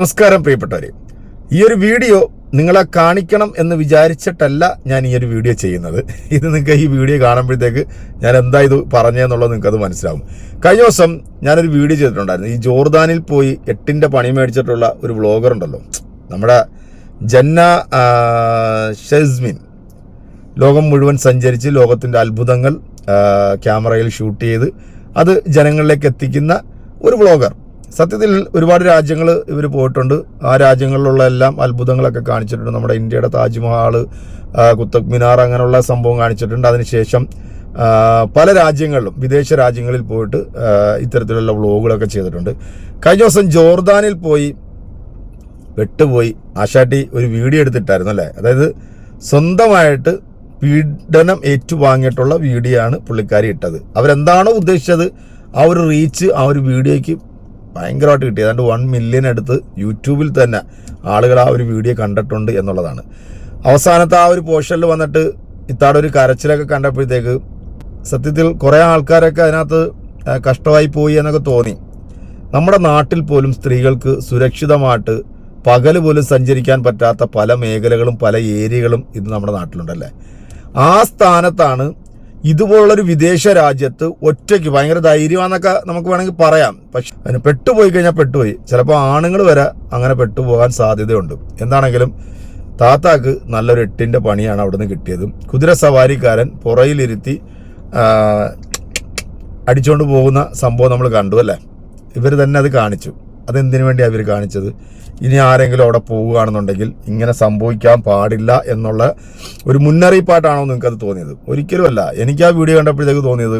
നമസ്കാരം പ്രിയപ്പെട്ടവരെ. ഈ ഒരു വീഡിയോ നിങ്ങളെ കാണിക്കണം എന്ന് വിചാരിച്ചിട്ടല്ല ഞാൻ ഈ ഒരു വീഡിയോ ചെയ്യുന്നത്. ഇത് നിങ്ങൾക്ക് ഈ വീഡിയോ കാണുമ്പോഴത്തേക്ക് ഞാൻ എന്താ ഇത് പറഞ്ഞതെന്നുള്ളത് നിങ്ങൾക്കത് മനസ്സിലാവും. കഴിഞ്ഞ ദിവസം ഞാനൊരു വീഡിയോ ചെയ്തിട്ടുണ്ടായിരുന്നു. ഈ ജോർദാനിൽ പോയി എട്ടിന്റെ പണി മേടിച്ചിട്ടുള്ള ഒരു വ്ളോഗർ ഉണ്ടല്ലോ. നമ്മുടെ ജന്ന ഷെസ്മിൻ. ലോകം മുഴുവൻ സഞ്ചരിച്ച് ലോകത്തിന്റെ അത്ഭുതങ്ങൾ ക്യാമറയിൽ ഷൂട്ട് ചെയ്ത് അത് ജനങ്ങളിലേക്ക് എത്തിക്കുന്ന ഒരു വ്ളോഗർ. സത്യത്തിൽ ഒരുപാട് രാജ്യങ്ങൾ ഇവർ പോയിട്ടുണ്ട്. ആ രാജ്യങ്ങളിലുള്ള എല്ലാം അത്ഭുതങ്ങളൊക്കെ കാണിച്ചിട്ടുണ്ട്. നമ്മുടെ ഇന്ത്യയുടെ താജ്മഹാൾ കുത്തബ് മിനാർ അങ്ങനെയുള്ള സംഭവം കാണിച്ചിട്ടുണ്ട്. അതിനുശേഷം പല രാജ്യങ്ങളിലും വിദേശ രാജ്യങ്ങളിൽ പോയിട്ട് ഇത്തരത്തിലുള്ള വ്ളോഗുകളൊക്കെ ചെയ്തിട്ടുണ്ട്. കഴിഞ്ഞ ദിവസം ജോർദാനിൽ പോയി വെട്ടുപോയി ആശാട്ടി ഒരു വീഡിയോ എടുത്തിട്ടായിരുന്നു അല്ലേ? അതായത് സ്വന്തമായിട്ട് പീഡനം ഏറ്റുവാങ്ങിയിട്ടുള്ള വീഡിയോ ആണ് പുള്ളിക്കാരി ഇട്ടത്. അവരെന്താണോ ഉദ്ദേശിച്ചത് ആ ഒരു റീച്ച് ആ ഒരു വീഡിയോയ്ക്ക് ഭയങ്കരമായിട്ട് കിട്ടി. ഏതാണ്ട് വൺ മില്യൺ അടുത്ത് യൂട്യൂബിൽ തന്നെ ആളുകൾ ആ ഒരു വീഡിയോ കണ്ടിട്ടുണ്ട് എന്നുള്ളതാണ്. അവസാനത്തെ ആ ഒരു പോർഷനിൽ വന്നിട്ട് ഇത്താടെ ഒരു കരച്ചിലൊക്കെ കണ്ടപ്പോഴത്തേക്ക് സത്യത്തിൽ കുറേ ആൾക്കാരൊക്കെ അതിനകത്ത് കഷ്ടമായി പോയി എന്നൊക്കെ തോന്നി. നമ്മുടെ നാട്ടിൽ പോലും സ്ത്രീകൾക്ക് സുരക്ഷിതമായിട്ട് പകൽ പോലും സഞ്ചരിക്കാൻ പറ്റാത്ത പല മേഖലകളും പല ഏരിയകളും ഇന്ന് നമ്മുടെ നാട്ടിലുണ്ടല്ലേ? ആ സ്ഥാനത്താണ് ഇതുപോലുള്ളൊരു വിദേശ രാജ്യത്ത് ഒറ്റയ്ക്ക് ഭയങ്കര ധൈര്യമാണെന്നൊക്കെ നമുക്ക് വേണമെങ്കിൽ പറയാം. പക്ഷെ അതിന് പെട്ടുപോയി കഴിഞ്ഞാൽ പെട്ടുപോയി. ചിലപ്പോൾ ആണുങ്ങൾ വരെ അങ്ങനെ പെട്ടുപോകാൻ സാധ്യതയുണ്ട്. എന്താണെങ്കിലും താത്താക്ക് നല്ലൊരു എട്ടിന്റെ പണിയാണ് അവിടുന്ന് കിട്ടിയത്. കുതിര സവാരിക്കാരൻ പുറയിലിരുത്തി അടിച്ചുകൊണ്ട് പോകുന്ന സംഭവം നമ്മൾ കണ്ടു അല്ലേ? ഇവർ തന്നെ അത് കാണിച്ചു. അതെന്തിനു വേണ്ടിയാണ് അവർ കാണിച്ചത്? ഇനി ആരെങ്കിലും അവിടെ പോവുകയാണെന്നുണ്ടെങ്കിൽ ഇങ്ങനെ സംഭവിക്കാൻ പാടില്ല എന്നുള്ള ഒരു മുന്നറിയിപ്പായിട്ടാണോ നിങ്ങൾക്ക് അത് തോന്നിയത്? ഒരിക്കലുമല്ല. എനിക്ക് ആ വീഡിയോ കണ്ടപ്പോഴത്തേക്ക് തോന്നിയത്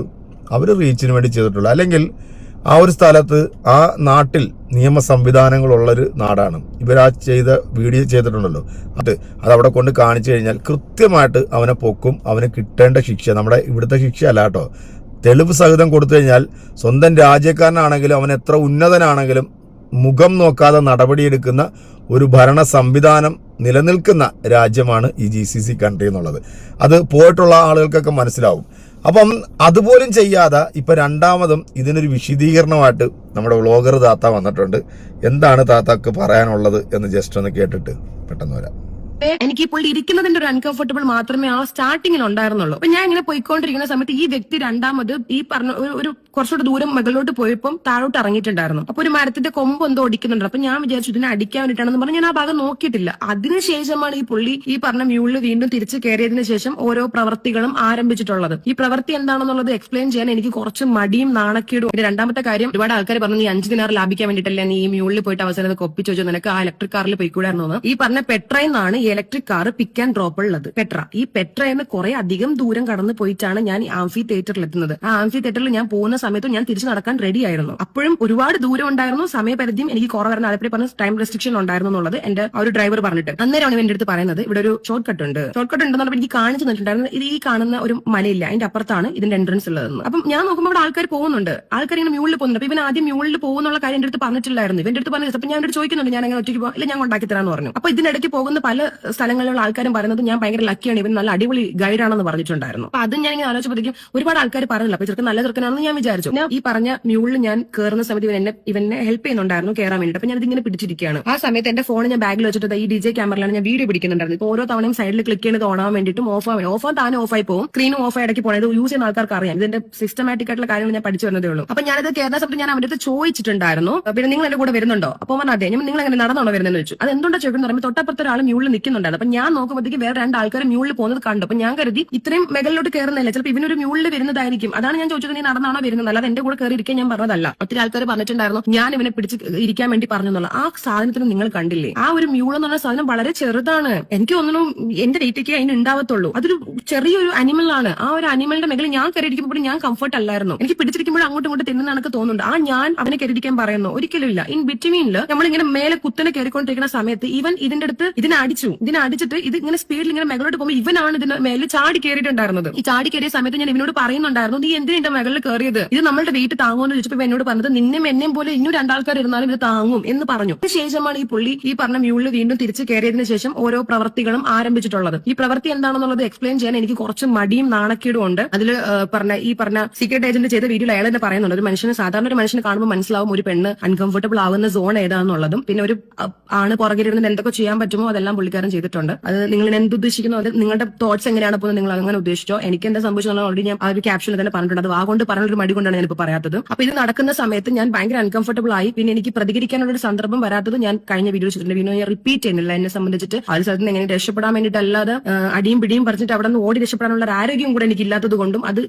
അവർ റീച്ചിന് വേണ്ടി ചെയ്തിട്ടുള്ളൂ അല്ലെങ്കിൽ ആ ഒരു സ്ഥലത്ത് ആ നാട്ടിൽ നിയമ സംവിധാനങ്ങളുള്ളൊരു നാടാണ്. ഇവർ ആ ചെയ്ത വീഡിയോ ചെയ്തിട്ടുണ്ടല്ലോ. അത് അതവിടെ കൊണ്ട് കാണിച്ചു കഴിഞ്ഞാൽ കൃത്യമായിട്ട് അവനെ പൊക്കും അവന് കിട്ടേണ്ട ശിക്ഷ. നമ്മുടെ ഇവിടുത്തെ ശിക്ഷ അല്ല കേട്ടോ. തെളിവ് സഹിതം കൊടുത്തു കഴിഞ്ഞാൽ സ്വന്തം രാജ്യക്കാരനാണെങ്കിലും അവൻ എത്ര ഉന്നതനാണെങ്കിലും മുഖം നോക്കാതെ നടപടിയെടുക്കുന്ന ഒരു ഭരണ സംവിധാനം നിലനിൽക്കുന്ന രാജ്യമാണ് ഈ ജി സി സി കൺട്രി എന്നുള്ളത്. അത് പോയിട്ടുള്ള ആളുകൾക്കൊക്കെ മനസ്സിലാവും. അപ്പം അതുപോലും ചെയ്യാതെ ഇപ്പം രണ്ടാമതും ഇതിനൊരു വിശദീകരണമായിട്ട് നമ്മുടെ വ്ളോഗർ താത്ത വന്നിട്ടുണ്ട്. എന്താണ് താത്തക്ക് പറയാനുള്ളത് എന്ന് ജസ്റ്റ് ഒന്ന് കേട്ടിട്ട് പെട്ടെന്ന് വരാം. എനിക്ക് ഇപ്പോൾ ഇരിക്കുന്നതിന്റെ ഒരു അൺകംഫർട്ടബിൾ മാത്രമേ ആ സ്റ്റാർട്ടിങ്ങിൽ ഉണ്ടായിരുന്നുള്ളൂ. അപ്പൊ ഞാൻ ഇങ്ങനെ പോയിക്കൊണ്ടിരിക്കുന്ന സമയത്ത് ഈ വ്യക്തി രണ്ടാമത് ഈ പറഞ്ഞ ഒരു- കുറച്ചുകൂടെ ദൂരം മുകളിലോട്ട് പോയപ്പോൾ താഴോട്ട് ഇറങ്ങിയിട്ടുണ്ടായിരുന്നു. അപ്പൊ ഒരു മരത്തിന്റെ കൊമ്പ് എന്തോ ഒടിക്കുന്നുണ്ട് അപ്പൊ ഞാൻ വിചാരിച്ചു ഇതിനെ അടിക്കാൻ വേണ്ടിയിട്ടാണെന്ന് പറഞ്ഞ് ഞാൻ ആ ഭാഗം നോക്കിയിട്ടില്ല. അതിനുശേഷമാണ് ഈ പുള്ളി ഈ പറഞ്ഞ മ്യൂളിൽ വീണ്ടും തിരിച്ച് കയറിയതിനു ശേഷം ഓരോ പ്രവർത്തികളും ആരംഭിച്ചിട്ടുള്ളത്. ഈ പ്രവൃത്തി എന്താണെന്നുള്ളത് എക്സ്പ്ലെയിൻ ചെയ്യാൻ എനിക്ക് കുറച്ച് മടിയും നാണക്കേടും. പിന്നെ രണ്ടാമത്തെ കാര്യം ഒരുപാട് ആൾക്കാർ പറഞ്ഞു നീ അഞ്ച് ദിനാർ ലാഭിക്കാൻ വേണ്ടിയിട്ടല്ലേ നീ ഈ മ്യൂളിൽ പോയിട്ട് അവസാനം ഇത് ഒപ്പിച്ചു വെച്ചു നിനക്ക് ആ ഇലക്ട്രിക് കാറിൽ പോയിക്കൂടായിരുന്നു. ഈ പറഞ്ഞ പെട്ര എന്നാണ് ഈ electric car pick and drop ഉള്ളത്. പെട്ര. ഈ പെട്ര എന്ന് കുറെ അധികം ദൂരം കടന്നു പോയിട്ടാണ് ഞാൻ ആംഫി തിയേറ്ററിൽ എത്തുന്നത്. ആ ആംഫി തിയേറ്ററിൽ ഞാൻ പോകുന്ന സമയത്ത് ഞാൻ തിരിച്ചു നടക്കാൻ റെഡി ആയിരുന്നു. അപ്പോഴും ഒരുപാട് ദൂരം ഉണ്ടായിരുന്നു സമയപരിധിയും എനിക്ക് കുറവായിരുന്നു അതേപ്പറ്റി പറഞ്ഞ ടൈം റെസ്ട്രിക്ഷൻ ഉണ്ടായിരുന്നു എന്നുള്ളത് എന്റെ ആ ഒരു ഡ്രൈവർ പറഞ്ഞിട്ട്. അന്നേരമാണ് എന്റെ അടുത്ത് പറയുന്നത് ഇവിടെ ഒരു ഷോർട്ട് കട്ട് ഉണ്ട്. ഷോർട്ട് കട്ട് ഉണ്ടെന്ന് പറഞ്ഞപ്പോൾ എനിക്ക് കാണിച്ചു തന്നിട്ടുണ്ടായിരുന്നു. ഇത് ഈ കാണുന്ന ഒരു മലയില്ല അതിന്റെ അപ്പുറത്താണ് ഇതിന്റെ എൻട്രൻസ് ഉള്ളതെന്ന്. അപ്പം ഞാൻ നോക്കുമ്പോൾ അവിടെ ആൾക്കാർ പോകുന്നുണ്ട്. ആൾക്കാർ ഇങ്ങനെ മ്യൂളിൽ പോകുന്നുണ്ട്. അപ്പൊ ഇവൻ ആദ്യം മ്യൂളിൽ പോകുന്നുള്ള കാര്യം എന്റെ അടുത്ത് പറഞ്ഞിട്ടില്ലായിരുന്നു ഇവന്റെ അടുത്ത് പറഞ്ഞത് അപ്പൊ ഞാൻ എന്റെ ചോദിക്കുന്നുണ്ട്. ഞാൻ അങ്ങനെ ഒറ്റയ്ക്ക് പോകാം ഇല്ല ഞാൻ ഉണ്ടാക്കി തരാന്ന് പറഞ്ഞു. അപ്പൊ ഇതിനിടയ്ക്ക് പോകുന്ന പല സ്ഥലങ്ങളിലുള്ള ആൾക്കാരും പറയുന്നത് ഞാൻ ഭയങ്കര ലക്കിയാണ് ഇവൻ നല്ല അടിപൊളി ഗൈഡാണെന്ന് പറഞ്ഞിട്ടുണ്ടായിരുന്നു. അപ്പൊ അതും ഞാൻ ഇങ്ങനെ ആലോചിച്ചപ്പോഴത്തേക്കും ഒരുപാട് ആൾക്കാർ പറഞ്ഞില്ല അപ്പൊ ചെറുക്കൻ നല്ല ചെറുക്കനാണെന്ന് ഞാൻ വിചാരിച്ചു. ഞാൻ ഈ പറഞ്ഞ മ്യൂളിൽ ഞാൻ കയറുന്ന സമയത്ത് ഇവൻ എന്നെ ഇവനെ ഹെൽപ്പ് ചെയ്യുന്നുണ്ടായിരുന്നു കയറാൻ വേണ്ടിയിട്ട് അപ്പൊ ഞാൻ ഇതിങ്ങനെ പിടിച്ചിരിക്കുകയാണ്. ആ സമയത്ത് എന്റെ ഫോൺ ഞാൻ ബാഗിൽ വെച്ചിട്ട് ഈ ഡി ജെ ക്യാമറയിലാണ് ഞാൻ വീഡിയോ പിടിക്കുന്നുണ്ടായിരുന്നു. ഓരോ തവണയും സൈഡിൽ ക്ലിക്ക് ചെയ്യുന്നത് ഓണാൻ വേണ്ടിയിട്ടും ഓഫ് ആവാൻ ഓഫ് ആവാൻ താനും ഓഫ് ആയി പോകും സ്ക്രീനും ഓഫ് ഇടയ്ക്ക് ഇത് യൂസ് ചെയ്യുന്ന ആൾക്കാർക്ക് അറിയാം. ഇതിന്റെ സിസ്റ്റമാറ്റിക് ആയിട്ടുള്ള കാര്യങ്ങൾ ഞാൻ പഠിച്ചു വരുന്നതേ ഉള്ളൂ. അപ്പൊ ഞാനത് കയറുന്ന സമയത്ത് ഞാൻ അവരുടെ അടുത്ത് ചോദിച്ചിട്ടുണ്ടായിരുന്നു. പിന്നെ നിങ്ങൾ എന്റെ കൂടെ വരുന്നുണ്ടോ? അപ്പൊ പറഞ്ഞു അതെ ഞാൻ നിങ്ങൾ എങ്ങനെ നടന്നാണോ വരുന്നതെന്ന് വെച്ചു അത് എന്തുകൊണ്ടാണ് ചോദിക്കുന്നത് പറയുമ്പോൾ തൊട്ടപ്പുറത്ത് ഒരാൾ മ്യൂളിൽ നിൽക്കുന്നുണ്ടായിരുന്നു അപ്പൊ ഞാൻ നോക്കുമ്പോഴത്തേക്ക് വേറെ രണ്ട് ആൾക്കാർ മ്യൂളിൽ പോകുന്നത് കണ്ടു. അപ്പൊ ഞാൻ കരുതി ഇത്രയും മെഗലിലോട്ട് കയറുന്നില്ല ചിലപ്പോൾ ഇവനൊരു മ്യൂളിൽ വരുന്നതായിരിക്കും. അതാണ് ഞാൻ ചോദിച്ചത് നീ നടന്നാണോ വരുന്നത് അല്ലാതെ എന്റെ കൂടെ കയറി ഇരിക്കാൻ ഞാൻ പറഞ്ഞതല്ല. ഒത്തിരി ആൾക്കാർ പറഞ്ഞിട്ടുണ്ടായിരുന്നു ഞാൻ ഇവനെ പിടിച്ച് ഇരിക്കാൻ വേണ്ടി പറഞ്ഞു എന്നുള്ള. ആ സാധനത്തിന് നിങ്ങൾ കണ്ടില്ലേ? ആ ഒരു മ്യൂൾ എന്ന് പറഞ്ഞ സാധനം വളരെ ചെറുതാണ്. എനിക്ക് തോന്നുന്നു എന്റെ ഡേറ്റയ്ക്ക് അതിന് ഉണ്ടാവത്തുള്ളൂ. അതൊരു ചെറിയൊരു അനിമൽ ആണ്. ആ ഒരു അനിമലിന്റെ മേഖല ഞാൻ കയറിയിരിക്കുമ്പോൾ ഞാൻ കംഫർട്ട് അല്ലായിരുന്നു. എനിക്ക് പിടിച്ചിരിക്കുമ്പോൾ അങ്ങോട്ടും ഇങ്ങോട്ട് തിന്നുന്ന തോന്നുന്നുണ്ട്. ആ ഞാൻ അവനെ കയറിയിരിക്കാൻ പറയുന്നു. ഒരിക്കലും ഇല്ല. ഇൻ ബിറ്റ്വീനിൽ നമ്മളിങ്ങനെ മേലെ കുത്തനെ കയറിക്കൊണ്ടിരിക്കുന്ന സമയത്ത് ഇവൻ ഇതിന്റെ അടുത്ത് ഇതിനെ അടിച്ചു. ഇതിനെ അടിച്ചിട്ട് ഇത് ഇങ്ങനെ സ്പീഡിൽ ഇങ്ങനെ മേഖലോട്ട് പോകുമ്പോൾ ഇവനാണ് ഇതിന് മേലെ ചാടി കയറിയിട്ടുണ്ടായിരുന്നത് ഈ ചാടി കയറിയ സമയത്ത് ഞാൻ ഇവനോട് പറയുന്നുണ്ടായിരുന്നു നീ എന്തിനാ മേഖലയിൽ കയറിയത് ഇത് നമ്മളുടെ വെയിറ്റ് താങ്ങുമെന്ന് ചോദിച്ചപ്പോൾ എന്നോട് പറഞ്ഞത് നിന്നെ എന്നെയും പോലെ ഇന്നും രണ്ടാൾക്കാർ ഇരുന്നാലും ഇത് താങ്ങും എന്ന് പറഞ്ഞു. ശേഷമാണ് ഈ പുള്ളി ഈ പറഞ്ഞ മ്യൂളിൽ വീണ്ടും തിരിച്ചു കയറിയതിനു ശേഷം ഓരോ പ്രവർത്തികളും ആരംഭിച്ചിട്ടുള്ളത്. ഈ പ്രവൃത്തി എന്താണെന്നുള്ളത് എക്സ്പ്ലെയിൻ ചെയ്യാൻ എനിക്ക് കുറച്ച് മടിയും നാണക്കേടും ഉണ്ട്. അതിൽ പറഞ്ഞ ഈ പറഞ്ഞ സീക്രട്ട് ഏജന്റ് ചെയ്ത വീഡിയോയിൽ അയാൾ തന്നെ പറയുന്നുണ്ട് ഒരു മനുഷ്യന് സാധാരണ ഒരു മനുഷ്യനെ കാണുമ്പോൾ മനസ്സിലാവും ഒരു പെണ്ണ് അൺകംഫർട്ടബിൾ ആവുന്ന സോൺ ഏതാണെന്നുള്ളതും പിന്നെ ഒരു ആണ് പുറകിലിരുന്ന് എന്തൊക്കെ ചെയ്യാൻ പറ്റുമോ അതെല്ലാം പുള്ളിക്കാരൻ ചെയ്തിട്ടുണ്ട്. അത് നിങ്ങൾ എന്ത് ഉദ്ദേശിക്കുന്നു? അത് നിങ്ങളുടെ തോട്ട്സ് എങ്ങനെയാണ് പോകുന്നത് നിങ്ങൾ അങ്ങനെ ഉദ്ദേശിച്ചോ? എനിക്ക് എന്താ സംഭവിച്ചത് ഓൾറെഡി ഞാൻ ആ ഒരു ക്യാപ്ഷനിൽ തന്നെ പറഞ്ഞിട്ടുണ്ട്. അത് ആ കൊണ്ട് പറഞ്ഞൊരു മടി കൊണ്ടാണ് ഞാനിപ്പോൾ പറയാത്തത്. അപ്പൊ ഇത് നടക്കുന്ന സമയത്ത് ഞാൻ ഭയങ്കര അൺകംഫർട്ടബിൾ ആയി. പിന്നെ എനിക്ക് പ്രതികരിക്കാനുള്ള ഒരു സന്ദർഭം വരാത്തത് ഞാൻ കഴിഞ്ഞ വീഡിയോ ചെയ്തിട്ടുണ്ട്. വിനോയ റിപ്പീറ്റ് ചെയ്യുന്നില്ല എന്നെ സംബന്ധിച്ചിട്ട്. ഒരു സ്ഥലത്ത് നിന്ന് എങ്ങനെ രക്ഷപ്പെടാൻ വേണ്ടിയിട്ടല്ലാതെ അല്ലാതെ അടിയും പിടിയും പറഞ്ഞിട്ട് അവിടെ നിന്ന് ഓടി രക്ഷപ്പെടാനുള്ള ഒരു ആരോഗ്യം കൂടെ എനിക്ക് ഇല്ലാത്തത് കൊണ്ടും അത്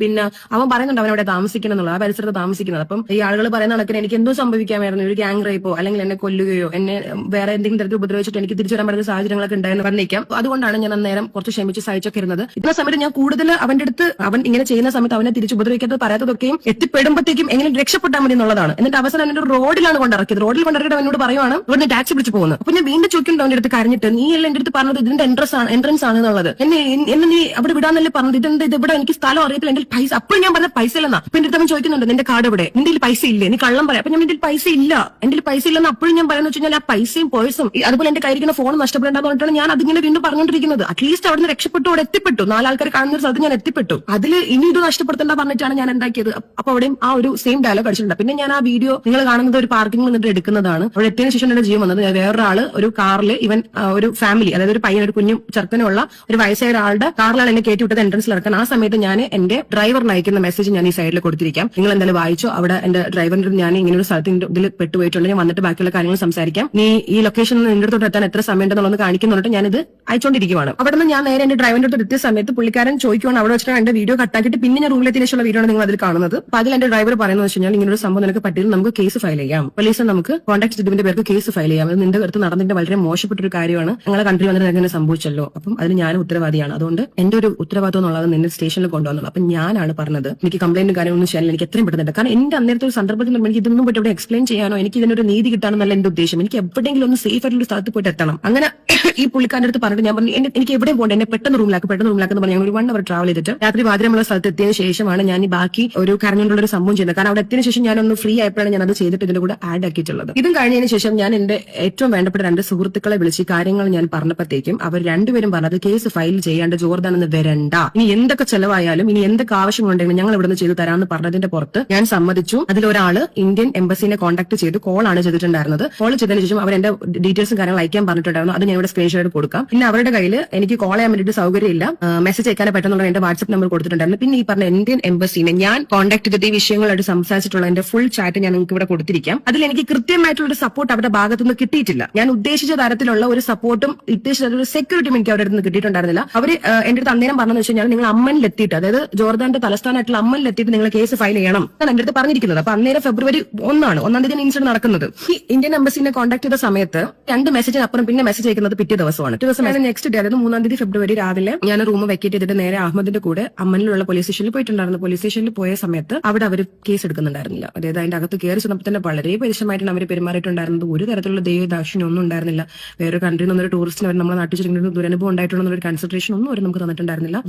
പിന്നെ അവൻ പറയുന്നുണ്ട് അവൻ അവിടെ താമസിക്കണം എന്നുള്ളത്. ആ പരിസരത്ത് താമസിക്കുന്നത്. അപ്പം ഈ ആളുകൾ പറയുന്ന കണക്കിന് എനിക്ക് എന്തോ സംഭവിക്കാമായിരുന്നു. ഒരു ഗ്യാങ് റേപ്പോ അല്ലെങ്കിൽ എന്നെ കൊല്ലുകയോ എന്നെ വേറെ എന്തെങ്കിലും തരത്തിൽ ഉപദ്രവിച്ചിട്ട് എനിക്ക് തിരിച്ചു വരാൻ പറ്റുന്ന സാഹചര്യങ്ങളൊക്കെ ഉണ്ടായെന്ന് പറഞ്ഞേക്കാം. അതുകൊണ്ടാണ് ഞാൻ അന്നേരം കുറച്ച് ക്ഷമിച്ച് സഹിച്ചൊക്കെ ഇരുന്നത്. ഇന്ന സമയത്ത് ഞാൻ കൂടുതൽ അവന്റെ അടുത്ത് അവൻ ഇങ്ങനെ ചെയ്യുന്ന സമയത്ത് അവനെ തിരിച്ചു ഉപദ്രവിക്കാത്തത് പറയാത്തതൊക്കെയും എത്തിപ്പെടുമ്പോഴത്തേക്കും എങ്ങനെ രക്ഷപ്പെട്ടാൽ മതി എന്നുള്ളതാണ്. എന്നിട്ട് അവസാനം എന്നെ റോഡിലാണ് കൊണ്ടിറക്കിയത് റോഡിൽ കൊണ്ടിറക്കിയിട്ട് അവനോട് പറയുവാണ് ഇവിടുന്ന് ടാക്സി പിടിച്ച് പോകുന്നത് അപ്പൊ ഞാൻ വീണ്ടും ചോദിക്കുന്നുണ്ട് അവന്റെ അടുത്ത് കരഞ്ഞിട്ട് നീ അല്ല എന്റെ അടുത്ത് പറഞ്ഞത്? ഇതിന്റെ എൻട്രൻസ് ആണ് എൻട്രൻസ് ആണ് എന്നുള്ളത്? എന്നെ എന്നെ നീ അവിടെ വിടാന്നല്ലേ പറഞ്ഞത്? ഇതെന്ത് ഇത് ഇവിടെ എനിക്ക് സ്ഥലം അറിയത്തില്ല. എന്റെ പൈസ അപ്പോൾ ഞാൻ പറഞ്ഞ പൈസ ഇല്ലെന്നാ. അപ്പൊ എന്റെ അടുത്ത് ചോദിക്കുന്നുണ്ട് നിന്റെ കാർഡ് ഇവിടെ നിന്റെ കയ്യിൽ പൈസ ഇല്ലേ? നീ കള്ളം പറയാം. അപ്പൊ ഞാൻ എന്റെ പൈസ ഇല്ല. എന്റെ പൈസ ഇല്ലെന്ന് അപ്പോഴും ഞാൻ പറയുന്നത് വെച്ച് കഴിഞ്ഞാൽ ആ പൈസയും പേഴ്സും അതുപോലെ എന്റെ കയ്യിരിക്കുന്ന ഫോൺ നഷ്ടപ്പെടേണ്ടെന്ന് ഞാൻ അതിങ്ങനെ വീണ്ടും പറഞ്ഞുകൊണ്ടിരിക്കുന്നത്. അറ്റ്ലീസ്റ്റ് അവിടെ നിന്ന് രക്ഷപ്പെട്ടു അവിടെ എത്തിപ്പെട്ടു. നാലാൾക്കാർ കാണുന്ന ഒരു സ്ഥലത്ത് ഞാൻ എത്തിപ്പെട്ടു. അതിൽ ഇനി ഇത് നഷ്ടപ്പെടുത്തേണ്ട പറഞ്ഞിട്ടാണ് ഞാൻ എന്താക്കിയത്. അപ്പൊ അവിടെയും ആ ഒരു സെയിം ഡയലോഗ് അടിച്ചിട്ടുണ്ട്. പിന്നെ ഞാൻ ആ വീഡിയോ നിങ്ങൾ കാണുന്നത് ഒരു പാർക്കിംഗിൽ നിന്നിട്ട് എടുക്കുന്നതാണ്. അവിടെ എത്തിയതിനു ശേഷം എന്റെ ജീവൻ വന്നത്. വേറൊരാൾ ഒരു കാറിൽ ഇവൻ ഒരു ഫാമിലി അതായത് ഒരു പയ്യൻ ഒരു കുഞ്ഞും ചെറുക്കനുള്ള ഒരു വയസ്സായ ഒരാളുടെ കാറിലാണ് എന്നെ കയറ്റി വിട്ടത് എൻട്രൻസിൽ ഇറക്കാൻ ആ സമയത്ത് ഞാൻ എന്റെ ഡ്രൈവറിന് അയക്കുന്ന മെസ്സേജ് ഞാൻ ഈ സൈഡിൽ കൊടുത്തിരിക്കാം. നിങ്ങൾ എന്തായാലും വായിച്ചോ. അവിടെ എന്റെ ഡ്രൈവറിന്റെ ഞാൻ ഇങ്ങനെ ഒരു സ്ഥലത്തിന്റെ ഇതിൽ പെട്ടുപോയിട്ടുണ്ട് ഞാൻ വന്നിട്ട് ബാക്കിയുള്ള കാര്യങ്ങൾ സംസാരിക്കാം. നീ ഈ ലൊക്കേഷൻ നിന്റെ അടുത്തോട്ട് എത്താൻ എത്ര സമയം ഉണ്ടെന്നുള്ളത് കാണിക്കുന്നുണ്ട്. ഞാനിത് അയച്ചുകൊണ്ടിരിക്കുവാണ് അവിടെ നിന്ന് ഞാൻ നേരെ എന്റെ ഡ്രൈവറിന്റെ അടുത്ത് എത്തിയ സമയത്ത് പുള്ളിക്കാരൻ ചോദിക്കുവാണ് അവിടെ വെച്ചിട്ട് എന്റെ വീഡിയോ കട്ടാക്കിയിട്ട് പിന്നെ ഞാൻ റൂമിലെത്തിയ വീഡിയോ നിങ്ങൾ അതിൽ കാണുന്നത് അതിൽ എന്റെ ഡ്രൈവർ പറയുന്നത് വെച്ച് കഴിഞ്ഞാൽ ഇങ്ങനെ ഒരു സംഭവം നിനക്ക് പറ്റിയത് നമുക്ക് കേസ് ഫയൽ ചെയ്യാം. പോലീസ് നമുക്ക് കോൺടാക്ട് ചെയ്തതിന്റെ പേർക്ക് കേസ് ഫയൽ ചെയ്യാം. അത് നിന്റെ അടുത്ത് നടന്നതിന്റെ വളരെ മോശപ്പെട്ട ഒരു കാര്യമാണ്. ഞങ്ങളെ കൺട്രി വന്നിട്ട് അങ്ങനെ സംഭവിച്ചല്ലോ. അപ്പം അതിന് ഞാൻ ഉത്തരവാദിയാണ്. അതുകൊണ്ട് എന്റെ ഒരു ഉത്തരവാദിത്വം എന്നുള്ളത് നിന്നെ സ്റ്റേഷനിൽ കൊണ്ടുവന്നുള്ളൂ അപ്പൊ ഞാനാണ് പറഞ്ഞത് എനിക്ക് കംപ്ലൈന്റ് കാര്യമൊന്നും ചെയ്യാൻ എനിക്ക് എത്രയും പെട്ടെന്ന് കാരണം എന്റെ അന്നേരത്തെ ഒരു സന്ദർഭത്തിൽ എനിക്ക് ഇതൊന്നും പോയിട്ട് ഇവിടെ എക്സ്പ്ലെയിൻ ചെയ്യാനോ എനിക്ക് ഇതിനൊരു നീതി കിട്ടാനോ എന്റെ ഉദ്ദേശം. എനിക്ക് എവിടെയെങ്കിലും ഒന്ന് സേഫ് ആയിട്ടുള്ള സ്ഥലത്ത് പോയിട്ട് എത്തണം. അങ്ങനെ ഈ പുള്ളിക്കാരുടെ അടുത്ത് പറഞ്ഞിട്ട് ഞാൻ പറഞ്ഞു എനിക്ക് എവിടെയും പോകണ്ട? എന്നെ പെട്ടെന്ന് റൂമിലാക്കും പെട്ടെന്ന് റൂമിലാക്ക് പറഞ്ഞ്. ഞങ്ങൾ ഒരു വൺ അവർ ട്രാവൽ ചെയ്തിട്ട് രാത്രി വാതിരമുള്ള സ്ഥലത്ത് എത്തിയതിനു ശേഷമാണ് ഞാൻ ഈ ബാക്കി ഒരു കരഞ്ഞുകൊണ്ടുള്ള ഒരു സംഭവം ചെയ്യുന്നത് കാരണം അവിടെ എത്തിയതിനു ശേഷം ഞാൻ ഒന്ന് ഫ്രീ ആയപ്പോഴാണ് ഞാൻ അത് ചെയ്തിട്ട് ഇതിന്റെ കൂടെ ആഡ് ആക്കിയിട്ടുള്ളത്. ഇതും കഴിഞ്ഞതിന് ശേഷം ഞാൻ എന്റെ ഏറ്റവും വേണ്ടപ്പെട്ട രണ്ട് സുഹൃത്തുക്കളെ വിളിച്ച് കാര്യങ്ങൾ ഞാൻ പറഞ്ഞപ്പോഴത്തേക്കും അവർ രണ്ടുപേരും പറഞ്ഞത് കേസ് ഫയൽ ചെയ്യാണ്ട് ജോർദാൻ എന്ന് വരണ്ട. ഇനി എന്തൊക്കെ ചെലവായാലും ഇനി എന്തൊക്കെ ആവശ്യമുണ്ടെങ്കിലും ഞങ്ങൾ ഇവിടെ നിന്ന് ചെയ്തു തരാമെന്ന് പറഞ്ഞതിന്റെ പുറത്ത് ഞാൻ സമ്മതിച്ചു. അതിലൊരാൾ ഇന്ത്യൻ എംബസിനെ കോൺടാക്ട് ചെയ്ത്. ആണ് ചെയ്തിട്ടുണ്ടായിരുന്നത്. കോൾ ചെയ്തതിനു ശേഷം അവർ എന്റെ ഡീറ്റെയിൽസും കാര്യങ്ങൾ അയക്കാൻ പറഞ്ഞിട്ടുണ്ടായിരുന്നു. അത് ഞാൻ ഇവിടെ സ്ക്രീൻഷോട്ട് കൊടുക്കാം. പിന്നെ അവരുടെ കയ്യിൽ എനിക്ക് കോൾ ചെയ്യാൻ വേണ്ടിയിട്ട് സൗകര്യമില്ല. മെസ്സേജ് അയക്കാനേ പറ്റുന്നുള്ള എന്റെ വാട്സ്ആപ്പ് നമ്പർ കൊടുത്തിട്ടുണ്ടായിരുന്നു. പിന്നെ ഈ പറഞ്ഞ ഇന്ത്യൻ എംബസിനെ ഞാൻ കോൺടാക്ട് ചെയ്തിട്ട് ഈ വിഷയങ്ങളായിട്ട് സംസാരിച്ചിട്ടുള്ള എന്റെ ഫുൾ ചാറ്റ് ഞാൻ നിങ്ങൾക്ക് ഇവിടെ കൊടുത്തിരിക്കാം. അതിൽ എനിക്ക് കൃത്യമായിട്ടുള്ള ഒരു സപ്പോർട്ട് അവരുടെ ഭാഗത്തുനിന്ന് കിട്ടിയിട്ടില്ല. ഞാൻ ഉദ്ദേശിച്ച തരത്തിലുള്ള ഒരു സപ്പോർട്ടും ഉദ്ദേശിച്ച ഒരു സെക്യൂരിറ്റിയും എനിക്ക് അവരുടെ നിന്ന് കിട്ടിയിട്ടുണ്ടായിരുന്നില്ല. അവർ എന്റെ അടുത്ത് അന്നേരം പറഞ്ഞു വെച്ച് കഴിഞ്ഞാൽ നിങ്ങൾ അമ്മനിലെത്തിയിട്ട് അതായത് ജോർദാന്റെ തലസ്ഥാനമായിട്ടുള്ള അമ്മനിലെത്തിയിട്ട് നിങ്ങൾ കേസ് ഫയൽ ചെയ്യണം എന്നാണ് എന്റെ അടുത്ത് പറഞ്ഞിരിക്കുന്നത്. അപ്പൊ അന്നേരം ഫെബ്രുവരി ഒന്നാണ് ഒന്നാം തീയതി ഇൻസിഡന്റ് നടക്കുന്നത്. ഈ ഇന്ത്യൻ എംബസിനെ കോൺടാക്ട് ചെയ്ത സമയത്ത് രണ്ട് മെസ്സേജിന് അപ്പുറം പിന്നെ മെസ്സേജ് അയക്കുന്നത് പിറ്റേ ദിവസമാണ്. ദിവസം നെക്സ്റ്റ് ഡേ അതായത് മൂന്നാം തീയതി ഫെബ്രുവരി രാവിലെ ഞാൻ റൂം വെക്കേറ്റ് ചെയ്തിട്ട് നേരെ അഹമ്മദിന്റെ കൂടെ അമ്മനിലുള്ള പോലീസ് സ്റ്റേഷനിൽ പോയിട്ടുണ്ടായിരുന്നു. പോലീസ് സ്റ്റേഷനിൽ പോയ സമയത്ത് അവിടെ അവർ കേസ് എടുക്കുന്നുണ്ടായിരുന്നില്ല. അതായത് അതിന്റെ അകത്ത് കയറി ചെന്നപ്പോൾ തന്നെ വളരെ പരുഷമായിട്ടാണ് അവർ പെരുമാറിയിട്ടുണ്ടായിരുന്നത്. ഒരു തരത്തിലുള്ള ദൈവദാക്ഷിണ്യം ഒന്നും ഉണ്ടായിരുന്നില്ല. വേറെ കൺട്രിയിൽ നിന്നൊരു ടൂറിസ്റ്റിന് അവർ നമ്മളെ നാട്ടിൽ ചെല്ലുന്ന ദുരനുഭവം ഉണ്ടായിട്ടുള്ള ഒരു കൺസിഡറേഷൻ ഒന്നും അവർ നമുക്ക് തന്നിട്ടുണ്ടായിരുന്നില്ല.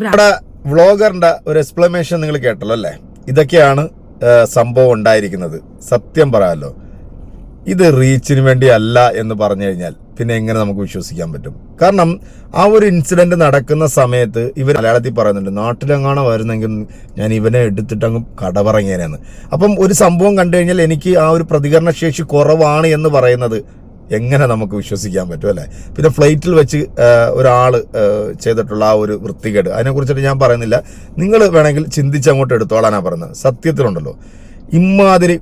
ഒരു നിങ്ങൾ കേട്ടല്ലോ അല്ലേ? ഇതൊക്കെയാണ് സംഭവം ഉണ്ടായിരിക്കുന്നത്. സത്യം പറയാമല്ലോ ഇത് റീച്ചിന് വേണ്ടി അല്ല എന്ന് പറഞ്ഞു കഴിഞ്ഞാൽ പിന്നെ എങ്ങനെ നമുക്ക് വിശ്വസിക്കാൻ പറ്റും? കാരണം ആ ഒരു ഇൻസിഡന്റ് നടക്കുന്ന സമയത്ത് ഇവർ മലയാളത്തിൽ പറയുന്നുണ്ട് നാട്ടിലെങ്ങാണോ വരുന്നെങ്കിൽ ഞാൻ ഇവനെ എടുത്തിട്ട് അങ്ങ് കടപറങ്ങിയനെന്ന് അപ്പം ഒരു സംഭവം കണ്ടു കഴിഞ്ഞാൽ എനിക്ക് ആ ഒരു പ്രതികരണ ശേഷി കുറവാണ് എന്ന് പറയുന്നത് എങ്ങനെ നമുക്ക് വിശ്വസിക്കാൻ പറ്റും അല്ലേ? പിന്നെ ഫ്ലൈറ്റിൽ വെച്ച് ഒരാൾ ചെയ്തിട്ടുള്ള ആ ഒരു വൃത്തികേട്. അതിനെക്കുറിച്ചിട്ട് ഞാൻ പറയുന്നില്ല. നിങ്ങൾ വേണമെങ്കിൽ ചിന്തിച്ച് അങ്ങോട്ട് എടുത്തോളാനാണ് പറയുന്നത്. സത്യത്തിലുണ്ടല്ലോ. ഇമാതിരി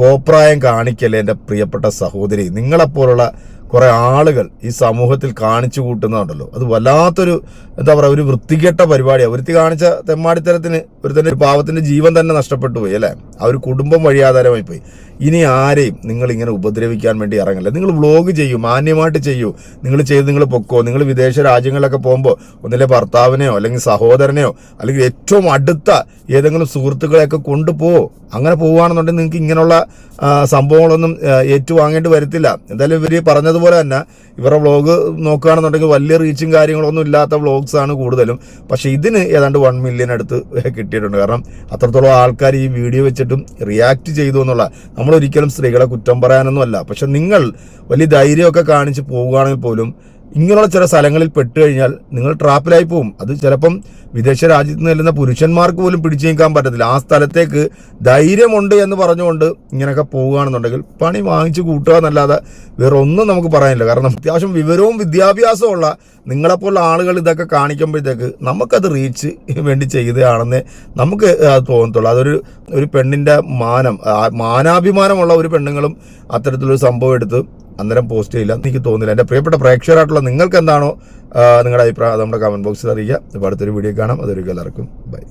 കോപ്രായം കാണിക്കല്ലേ എന്റെ പ്രിയപ്പെട്ട സഹോദരി. നിങ്ങളെപ്പോലുള്ള കുറെ ആളുകൾ ഈ സമൂഹത്തിൽ കാണിച്ചു കൂട്ടുന്നതുണ്ടല്ലോ അത് വല്ലാത്തൊരു എന്താ പറയുക ഒരു വൃത്തികെട്ട പരിപാടിയാണ് ഒരുത്തി കാണിച്ച തെമ്മാടിത്തരത്തിന് ഒരു തന്നെ പാവത്തിന്റെ ജീവൻ തന്നെ നഷ്ടപ്പെട്ടു പോയി അല്ലേ? ആ ഒരു കുടുംബം വഴിയാധാരമായി പോയി. ഇനി ആരെയും നിങ്ങൾ ഇങ്ങനെ ഉപദ്രവിക്കാൻ വേണ്ടി ഇറങ്ങില്ല. നിങ്ങൾ വ്ലോഗ് ചെയ്യൂ മാന്യമായിട്ട് ചെയ്യൂ. നിങ്ങൾ ചെയ്ത് നിങ്ങൾ പൊക്കോ. നിങ്ങൾ വിദേശ രാജ്യങ്ങളിലൊക്കെ പോകുമ്പോൾ ഒന്നിലെ ഭർത്താവിനെയോ അല്ലെങ്കിൽ സഹോദരനെയോ അല്ലെങ്കിൽ ഏറ്റവും അടുത്ത ഏതെങ്കിലും സുഹൃത്തുക്കളെയൊക്കെ കൊണ്ടുപോകോ അങ്ങനെ പോവുകയാണെന്നുണ്ടെങ്കിൽ നിങ്ങൾക്ക് ഇങ്ങനെയുള്ള സംഭവങ്ങളൊന്നും ഏറ്റുവാങ്ങേണ്ടി വരത്തില്ല. എന്തായാലും ഇവർ പറഞ്ഞതുപോലെ അതുപോലെ തന്നെ. ഇവരുടെ വ്ളോഗ് നോക്കുകയാണെന്നുണ്ടെങ്കിൽ വലിയ റീച്ചും കാര്യങ്ങളൊന്നും ഇല്ലാത്ത വ്ളോഗ്സ് ആണ് കൂടുതലും. പക്ഷെ ഇതിന് ഏതാണ്ട് വൺ മില്യൺ അടുത്ത് കിട്ടിയിട്ടുണ്ട്. കാരണം അത്രത്തോളം ആൾക്കാർ ഈ വീഡിയോ വെച്ചിട്ടും റിയാക്ട് ചെയ്തു എന്നുള്ള നമ്മൾ ഒരിക്കലും സ്ത്രീകളെ കുറ്റം പറയാനൊന്നും അല്ല പക്ഷെ നിങ്ങൾ വലിയ ധൈര്യമൊക്കെ കാണിച്ച് പോവുകയാണെങ്കിൽ പോലും ഇങ്ങനെയുള്ള ചില സ്ഥലങ്ങളിൽ പെട്ട് കഴിഞ്ഞാൽ നിങ്ങൾ ട്രാപ്പിലായി പോകും അത് ചിലപ്പം വിദേശ രാജ്യത്ത് ചെല്ലുന്ന പുരുഷന്മാർക്ക് പോലും പിടിച്ചു നീക്കാൻ പറ്റത്തില്ല. ആ സ്ഥലത്തേക്ക് ധൈര്യമുണ്ട് എന്ന് പറഞ്ഞുകൊണ്ട് ഇങ്ങനെയൊക്കെ പോവുകയാണെന്നുണ്ടെങ്കിൽ പണി വാങ്ങിച്ച് കൂട്ടുക എന്നല്ലാതെ വേറെ ഒന്നും നമുക്ക് പറയാനില്ല. കാരണം അത്യാവശ്യം വിവരവും വിദ്യാഭ്യാസവും ഉള്ള നിങ്ങളെപ്പോലുള്ള ആളുകൾ ഇതൊക്കെ കാണിക്കുമ്പോഴത്തേക്ക് നമുക്കത് റീച്ച് വേണ്ടി ചെയ്തതാണെന്ന് നമുക്ക് തോന്നത്തുള്ളൂ. അതൊരു ഒരു പെണ്ണിന്റെ മാനം മാനാഭിമാനമുള്ള ഒരു പെണ്ണുങ്ങളും അത്തരത്തിലൊരു സംഭവം എടുത്ത് അന്നേരം പോസ്റ്റ് ചെയ്യില്ല. എനിക്ക് തോന്നുന്നില്ല. എന്റെ പ്രിയപ്പെട്ട പ്രേക്ഷകരായിട്ടുള്ള നിങ്ങൾക്ക് എന്താണോ നിങ്ങളുടെ അഭിപ്രായം നമ്മുടെ കമന്റ് ബോക്സിൽ അറിയിക്കുക. അപ്പോൾ അടുത്തൊരു വീഡിയോ കാണാം. അതൊരു എല്ലാവർക്കും. ബൈ